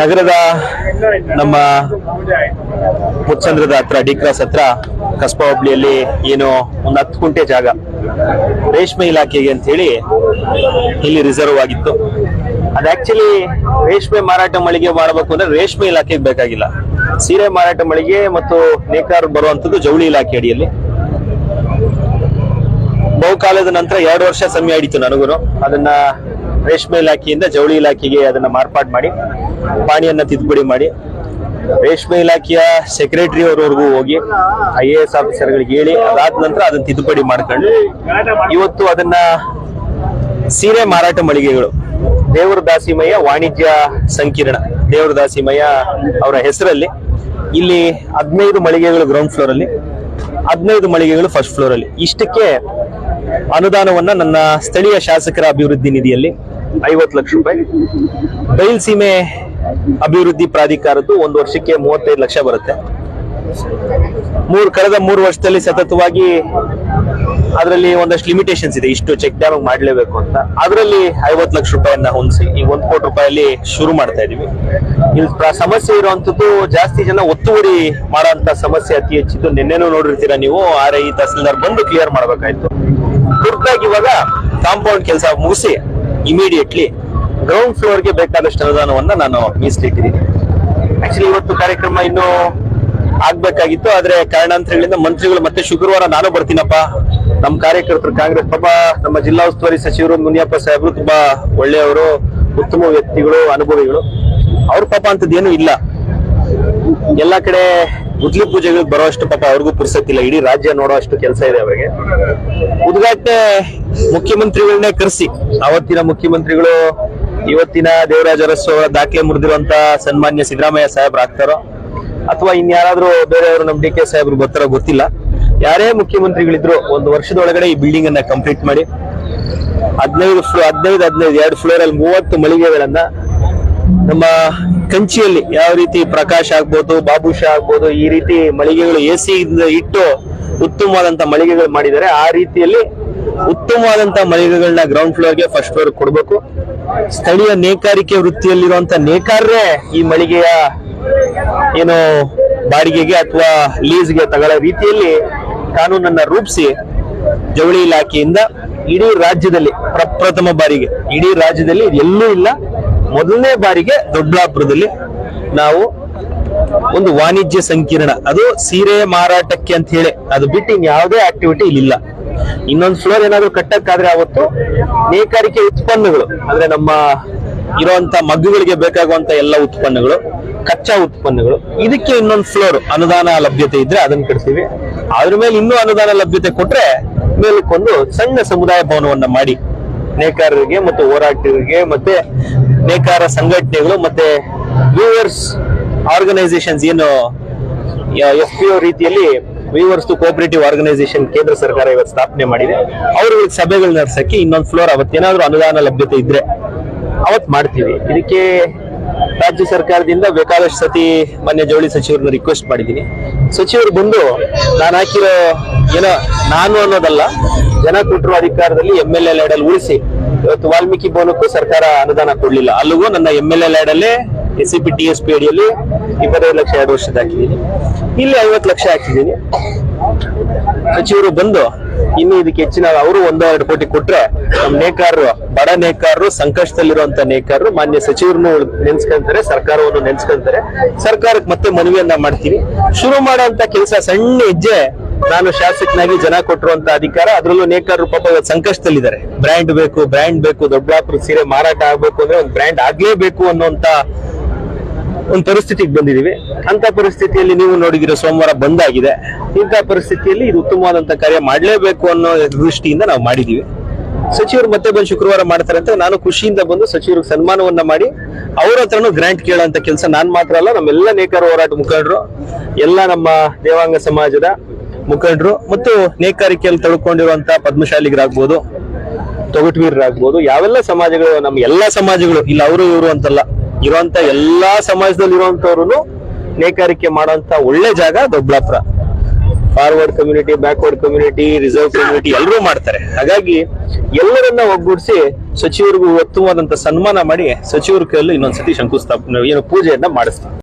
ನಗರದ ನಮ್ಮ ಮುಚ್ಚಂದ್ರದ ಹತ್ರ, ಡಿ ಕ್ರಾಸ್ ಹತ್ರ, ಕಸ್ಬಾ ಹೋಬ್ಳಿಯಲ್ಲಿ ಏನು ಒಂದು ಹತ್ತು ಕುಂಟೆ ಜಾಗ. ರೇಷ್ಮೆ ಇಲಾಖೆಗೆ ಅಂತ ಹೇಳಿ ಇಲ್ಲಿ ರಿಸರ್ವ್ ಆಗಿತ್ತು. ಅದು ಆಕ್ಚುಲಿ ರೇಷ್ಮೆ ಮಾರಾಟ ಮಳಿಗೆ ಮಾಡಬೇಕು ಅಂದ್ರೆ ರೇಷ್ಮೆ ಇಲಾಖೆಗೆ ಬೇಕಾಗಿಲ್ಲ. ಸೀರೆ ಮಾರಾಟ ಮಳಿಗೆ ಮತ್ತು ನೇಕಾರ ಬರುವಂತದ್ದು ಜವಳಿ ಇಲಾಖೆ ಅಡಿಯಲ್ಲಿ. ಬಹುಕಾಲದ ನಂತರ ಎರಡು ವರ್ಷ ಸಮಯ ಹಿಡಿತು ನನಗೂ ಅದನ್ನ ರೇಷ್ಮೆ ಇಲಾಖೆಯಿಂದ ಜವಳಿ ಇಲಾಖೆಗೆ ಅದನ್ನ ಮಾರ್ಪಾಡು ಮಾಡಿ, ಪಾಣಿಯನ್ನ ತಿದ್ದುಪಡಿ ಮಾಡಿ, ರೇಷ್ಮೆ ಇಲಾಖೆಯ ಸೆಕ್ರೆಟರಿ ಅವರವರೆಗೂ ಹೋಗಿ ಐ ಎ ಎಸ್ ಆಫೀಸರ್ಗಳಿಗೆ ಹೇಳಿ, ಅದಾದ ನಂತರ ಅದನ್ನ ತಿದ್ದುಪಡಿ ಮಾಡ್ಕೊಂಡು, ಇವತ್ತು ಅದನ್ನ ಸೀರೆ ಮಾರಾಟ ಮಳಿಗೆಗಳು ದೇವರ ದಾಸಿಮಯ್ಯ ವಾಣಿಜ್ಯ ಸಂಕೀರ್ಣ ದೇವರ ದಾಸಿಮಯ್ಯ ಅವರ ಹೆಸರಲ್ಲಿ, ಇಲ್ಲಿ ಹದಿನೈದು ಮಳಿಗೆಗಳು ಗ್ರೌಂಡ್ ಫ್ಲೋರ್ ಅಲ್ಲಿ, ಹದಿನೈದು ಮಳಿಗೆಗಳು ಫಸ್ಟ್ ಫ್ಲೋರ್ ಅಲ್ಲಿ. ಇಷ್ಟಕ್ಕೆ ಅನುದಾನವನ್ನ ನನ್ನ ಸ್ಥಳೀಯ ಶಾಸಕರ ಅಭಿವೃದ್ಧಿ ನಿಧಿಯಲ್ಲಿ ಐವತ್ತು ಲಕ್ಷ ರೂಪಾಯಿ. ಬಯಲ್ಸೀಮೆ ಅಭಿವೃದ್ಧಿ ಪ್ರಾಧಿಕಾರದ್ದು ಒಂದು ವರ್ಷಕ್ಕೆ ಮೂವತ್ತೈದು ಲಕ್ಷ ಬರುತ್ತೆ. ಮೂರು ಕಳೆದ ಮೂರು ವರ್ಷದಲ್ಲಿ ಸತತವಾಗಿ ಅದರಲ್ಲಿ ಒಂದಷ್ಟು ಲಿಮಿಟೇಷನ್ಸ್ ಇದೆ. ಇಷ್ಟು ಚೆಕ್ ಡ್ಯಾಮ್ ಮಾಡಲೇಬೇಕು ಅಂತ. ಅದರಲ್ಲಿ ಐವತ್ತು ಲಕ್ಷ ರೂಪಾಯಿಯನ್ನ ಹೊಂದಿಸಿ ಈ ಒಂದು ಕೋಟಿ ರೂಪಾಯಲ್ಲಿ ಶುರು ಮಾಡ್ತಾ ಇದೀವಿ. ಇಲ್ಲಿ ಸಮಸ್ಯೆ ಇರುವಂತದ್ದು ಜಾಸ್ತಿ ಜನ ಒತ್ತುವರಿ ಮಾಡುವಂತ ಸಮಸ್ಯೆ ಅತಿ ಹೆಚ್ಚಿದ್ದು ನಿನ್ನೆನೂ ನೋಡಿರ್ತೀರಾ ನೀವು. ಆರ್ ತಹಸೀಲ್ದಾರ್ ಬಂದು ಕ್ಲಿಯರ್ ಮಾಡ್ಬೇಕಾಯ್ತು. ತುರ್ತಾಗಿ ಇವಾಗ ಕಾಂಪೌಂಡ್ ಕೆಲಸ ಮುಗಿಸಿ ಇಮಿಡಿಯೇಟ್ಲಿ ಗ್ರೌಂಡ್ ಫ್ಲೋರ್ಗೆ ಬೇಕಾದಷ್ಟು ಅನುದಾನವನ್ನ ನಾನು ಮೀಸಲಿಟ್ಟಿದ್ದೀನಿ. ಆಕ್ಚುಲಿ ಇವತ್ತು ಕಾರ್ಯಕ್ರಮ ಇನ್ನು ಆಗ್ಬೇಕಾಗಿತ್ತು, ಆದ್ರೆ ಕಾರಣಾಂತರಗಳಿಂದ ಮಂತ್ರಿಗಳು ಮತ್ತೆ ಶುಕ್ರವಾರ ನಾನು ಬರ್ತೀನಪ್ಪ. ನಮ್ಮ ಕಾರ್ಯಕರ್ತರು ಕಾಂಗ್ರೆಸ್ ಪಾಪ ನಮ್ಮ ಜಿಲ್ಲಾ ಉಸ್ತುವಾರಿ ಸಚಿವರು ಮುನಿಯಪ್ಪ ಸಾಹೇಬರು ತುಂಬಾ ಒಳ್ಳೆಯವರು, ಉತ್ತಮ ವ್ಯಕ್ತಿಗಳು, ಅನುಭವಿಗಳು. ಅವ್ರ ಪಾಪ ಅಂತದೇನು ಇಲ್ಲ. ಎಲ್ಲಾ ಕಡೆ ಗುದ್ಲಿ ಪೂಜೆಗಳಿಗೆ ಬರೋಷ್ಟು ಪಾಪ ಅವ್ರಿಗೂ ಪುರ್ಸತ್ತಿಲ್ಲ. ಇಡೀ ರಾಜ್ಯ ನೋಡೋ ಅಷ್ಟು ಕೆಲಸ ಇದೆ ಅವರಿಗೆ. ಉದ್ಘಾಟನೆ ಮುಖ್ಯಮಂತ್ರಿಗಳನ್ನೇ ಕರೆಸಿ? ಅವತ್ತಿನ ಮುಖ್ಯಮಂತ್ರಿಗಳು ಇವತ್ತಿನ ದೇವರಾಜ ಅರಸು ದಾಖಲೆ ಮುರಿದಿರುವಂತ ಸನ್ಮಾನ್ಯ ಸಿದ್ದರಾಮಯ್ಯ ಸಾಹೇಬ್ರು ಆಗ್ತಾರೋ? ಅಥವಾ ಇನ್ಯಾರಾದ್ರೂ ಬೇರೆಯವರು ನಮ್ ಡಿ ಕೆ ಸಾಹೇಬ್ರು ಬರ್ತಾರೋ ಗೊತ್ತಿಲ್ಲ. ಯಾರೇ ಮುಖ್ಯಮಂತ್ರಿಗಳಿದ್ರು ಒಂದು ವರ್ಷದೊಳಗಡೆ ಈ ಬಿಲ್ಡಿಂಗ್ ಅನ್ನ ಕಂಪ್ಲೀಟ್ ಮಾಡಿ, ಹದಿನೈದು ಫ್ಲೋ ಹದಿನೈದು ಹದಿನೈದು, ಎರಡು ಫ್ಲೋರ್ ಅಲ್ಲಿ ಮೂವತ್ತು ಮಳಿಗೆಗಳನ್ನ ನಮ್ಮ ಕಂಚಿಯಲ್ಲಿ ಯಾವ ರೀತಿ ಪ್ರಕಾಶ್ ಆಗ್ಬೋದು ಬಾಬುಷಾ ಆಗ್ಬೋದು, ಈ ರೀತಿ ಮಳಿಗೆಗಳು ಎ ಸಿ ಇಟ್ಟು ಉತ್ತಮವಾದಂತ ಮಳಿಗೆಗಳು ಮಾಡಿದ್ದಾರೆ. ಆ ರೀತಿಯಲ್ಲಿ ಉತ್ತಮವಾದಂತ ಮಳಿಗೆಗಳನ್ನ ಗ್ರೌಂಡ್ ಫ್ಲೋರ್ಗೆ ಫಸ್ಟ್ ಫ್ಲೋರ್ ಕೊಡಬೇಕು. ಸ್ಥಳೀಯ ನೇಕಾರಿಕೆ ವೃತ್ತಿಯಲ್ಲಿರುವಂತ ನೇಕಾರರೇ ಈ ಮಳಿಗೆಯ ಏನು ಬಾಡಿಗೆಗೆ ಅಥವಾ ಲೀಸ್ಗೆ ತಗೊಳ್ಳೋ ರೀತಿಯಲ್ಲಿ ಕಾನೂನನ್ನ ರೂಪಿಸಿ ಜವಳಿ ಇಲಾಖೆಯಿಂದ ಇಡೀ ರಾಜ್ಯದಲ್ಲಿ ಪ್ರಪ್ರಥಮ ಬಾರಿಗೆ, ಇಡೀ ರಾಜ್ಯದಲ್ಲಿ ಎಲ್ಲೂ ಇಲ್ಲ. ಮೊದಲನೇ ಬಾರಿಗೆ ದೊಡ್ಡಬಳ್ಳಾಪುರದಲ್ಲಿ ನಾವು ಒಂದು ವಾಣಿಜ್ಯ ಸಂಕೀರ್ಣ, ಅದು ಸೀರೆ ಮಾರಾಟಕ್ಕೆ ಅಂತ ಹೇಳಿ ಅದು ಬಿಟ್ಟು ಇನ್ಯಾವುದೇ ಆಕ್ಟಿವಿಟಿ ಇಲ್ಲಿಲ್ಲ. ಇನ್ನೊಂದು ಫ್ಲೋರ್ ಏನಾದ್ರು ಕಟ್ಟಕ್ಕಾದ್ರೆ ಅವತ್ತು ನೇಕಾರಿಕೆ ಉತ್ಪನ್ನಗಳು, ಅಂದ್ರೆ ನಮ್ಮ ಇರುವಂತ ಮಗ್ಗುಗಳಿಗೆ ಬೇಕಾಗುವಂತ ಎಲ್ಲ ಉತ್ಪನ್ನಗಳು, ಕಚ್ಚಾ ಉತ್ಪನ್ನಗಳು, ಇದಕ್ಕೆ ಇನ್ನೊಂದು ಫ್ಲೋರ್ ಅನುದಾನ ಲಭ್ಯತೆ ಇದ್ರೆ ಅದನ್ನ ಕಟ್ತೀವಿ. ಅದ್ರ ಮೇಲೆ ಇನ್ನೂ ಅನುದಾನ ಲಭ್ಯತೆ ಕೊಟ್ರೆ ಮೇಲಕ್ಕೊಂದು ಸಣ್ಣ ಸಮುದಾಯ ಭವನವನ್ನ ಮಾಡಿ, ನೇಕಾರರಿಗೆ ಮತ್ತು ಹೋರಾಟಿಗರಿಗೆ ಮತ್ತೆ ನೇಕಾರ ಸಂಘಟನೆಗಳು ಮತ್ತೆ ವ್ಯೂವರ್ಸ್ ಆರ್ಗನೈಸೇಷನ್ಸ್ ಏನು ಎಫ್ ಪಿ ರೀತಿಯಲ್ಲಿ ವ್ಯೂವರ್ಸ್ ಕೋಆಪರೇಟಿವ್ ಆರ್ಗನೈಸೇಷನ್ ಕೇಂದ್ರ ಸರ್ಕಾರ ಇವತ್ತು ಸ್ಥಾಪನೆ ಮಾಡಿದೆ. ಅವರುಗಳಿಗೆ ಸಭೆಗಳು ನಡೆಸಕ್ಕೆ ಇನ್ನೊಂದು ಫ್ಲೋರ್ ಅವತ್ತೇನಾದ್ರೂ ಅನುದಾನ ಲಭ್ಯತೆ ಇದ್ರೆ ಅವತ್ತು ಮಾಡ್ತೀವಿ. ಇದಕ್ಕೆ ರಾಜ್ಯ ಸರ್ಕಾರದಿಂದ ಬೇಕಾದಷ್ಟು ಸತಿ ಮಾನ್ಯ ಜವಳಿ ಸಚಿವರನ್ನ ರಿಕ್ವೆಸ್ಟ್ ಮಾಡಿದ್ದೀನಿ ಸಚಿವರು ಬಂದು ನಾನು ಹಾಕಿರೋ ಏನೋ ನಾನು ಅನ್ನೋದಲ್ಲ, ಜನ ಕೊಟ್ಟರು ಅಧಿಕಾರದಲ್ಲಿ ಎಂ ಎಲ್ ಎ ಉಳಿಸಿ, ಇವತ್ತು ವಾಲ್ಮೀಕಿ ಭವನಕ್ಕೂ ಸರ್ಕಾರ ಅನುದಾನ ಕೊಡಲಿಲ್ಲ. ಅಲ್ಲಿಗೂ ನನ್ನ M L A S C P T S P ಅಡಿಯಲ್ಲಿ ಇಪ್ಪತ್ತೈದು ಲಕ್ಷ, ಎರಡು ವರ್ಷದ ಹಾಕಿದ್ದೀನಿ. ಇಲ್ಲಿ ಐವತ್ತು ಲಕ್ಷ ಹಾಕಿದ್ದೀನಿ. ಸಚಿವರು ಬಂದು ಇನ್ನು ಇದಕ್ಕೆ ಹೆಚ್ಚಿನ ಅವರು ಒಂದು ಎರಡು ಕೋಟಿ ಕೊಟ್ರೆ ನಮ್ಮ ನೇಕಾರರು, ಬಡ ನೇಕಾರರು ಸಂಕಷ್ಟದಲ್ಲಿರುವಂತ ನೇಕಾರರು, ಮಾನ್ಯ ಸಚಿವರನ್ನು ನೆನ್ಸ್ಕೊಂತಾರೆ, ಸರ್ಕಾರವನ್ನು ನೆನ್ಸ್ಕೊಂತಾರೆ. ಸರ್ಕಾರಕ್ಕೆ ಮತ್ತೆ ಮನವಿಯನ್ನ ಮಾಡ್ತೀವಿ ಶುರು ಮಾಡುವಂತ ಕೆಲಸ ಸಣ್ಣ ಹೆಜ್ಜೆ ನಾನು ಶಾಸಕನಾಗಿ ಜನ ಕೊಟ್ಟಿರುವಂತ ಅಧಿಕಾರ, ಅದರಲ್ಲೂ ನೇಕಾರರು ಪಾಪ ಸಂಕಷ್ಟದಲ್ಲಿದ್ದಾರೆ. ಬ್ರ್ಯಾಂಡ್ ಬೇಕು ಬ್ರ್ಯಾಂಡ್ ಬೇಕು ದೊಡ್ಡಾಪುರ ಸೀರೆ ಮಾರಾಟ ಆಗ್ಬೇಕು ಅಂದ್ರೆ ಒಂದು ಬ್ರ್ಯಾಂಡ್ ಆಗ್ಲೇಬೇಕು ಅನ್ನುವಂತ ಒಂದು ಪರಿಸ್ಥಿತಿಗೆ ಬಂದಿದ್ದೀವಿ. ಅಂತ ಪರಿಸ್ಥಿತಿಯಲ್ಲಿ ನೀವು ನೋಡಿದಿರೋ ಸೋಮವಾರ ಬಂದ್ ಆಗಿದೆ ಇಂಥ ಪರಿಸ್ಥಿತಿಯಲ್ಲಿ ಇದು ಉತ್ತಮವಾದಂತ ಕಾರ್ಯ ಮಾಡಲೇಬೇಕು ಅನ್ನೋ ದೃಷ್ಟಿಯಿಂದ ನಾವು ಮಾಡಿದೀವಿ ಸಚಿವರು ಮತ್ತೆ ಬಂದು ಶುಕ್ರವಾರ ಮಾಡ್ತಾರೆ ಅಂತ ನಾನು ಖುಷಿಯಿಂದ ಬಂದು ಸಚಿವರಿಗೆ ಸನ್ಮಾನವನ್ನ ಮಾಡಿ, ಅವ್ರ ಹತ್ರನೂ ಗ್ರಾಂಟ್ ಕೇಳೋಂತ ಕೆಲಸ ನಾನು ಮಾತ್ರ ಅಲ್ಲ, ನಮ್ಮೆಲ್ಲ ನೇಕಾರ ಹೋರಾಟ ಮುಖಂಡರು, ಎಲ್ಲ ನಮ್ಮ ದೇವಾಂಗ ಸಮಾಜದ ಮುಖಂಡರು ಮತ್ತು ನೇಕಾರಿಕೆಯಲ್ಲಿ ತಳ್ಕೊಂಡಿರುವಂತ ಪದ್ಮಶಾಲಿಗರಾಗ್ಬೋದು, ತೊಗಟವೀರರಾಗ್ಬೋದು, ಯಾವೆಲ್ಲ ಸಮಾಜಗಳು, ನಮ್ಮ ಎಲ್ಲಾ ಸಮಾಜಗಳು, ಇಲ್ಲ ಅವರು ಇವರು ಅಂತಲ್ಲ ಇರುವಂತ ಎಲ್ಲಾ ಸಮಾಜದಲ್ಲಿ ಇರುವಂತವ್ರು ನೇಕಾರಿಕೆ ಮಾಡುವಂತ ಒಳ್ಳೆ ಜಾಗ Doddapura forward community backward community reserve community ಎಲ್ಲರೂ ಮಾಡ್ತಾರೆ. ಹಾಗಾಗಿ ಎಲ್ಲರನ್ನ ಒಗ್ಗೂಡಿಸಿ ಸಚಿವರಿಗೂ ಉತ್ತಮವಾದಂತ ಸನ್ಮಾನ ಮಾಡಿ ಸಚಿವರ ಕೈಯಲ್ಲಿ ಇನ್ನೊಂದ್ಸತಿ ಶಂಕುಸ್ಥಾಪನೆ ಏನು ಪೂಜೆಯನ್ನ ಮಾಡಿಸ್ತಾರೆ.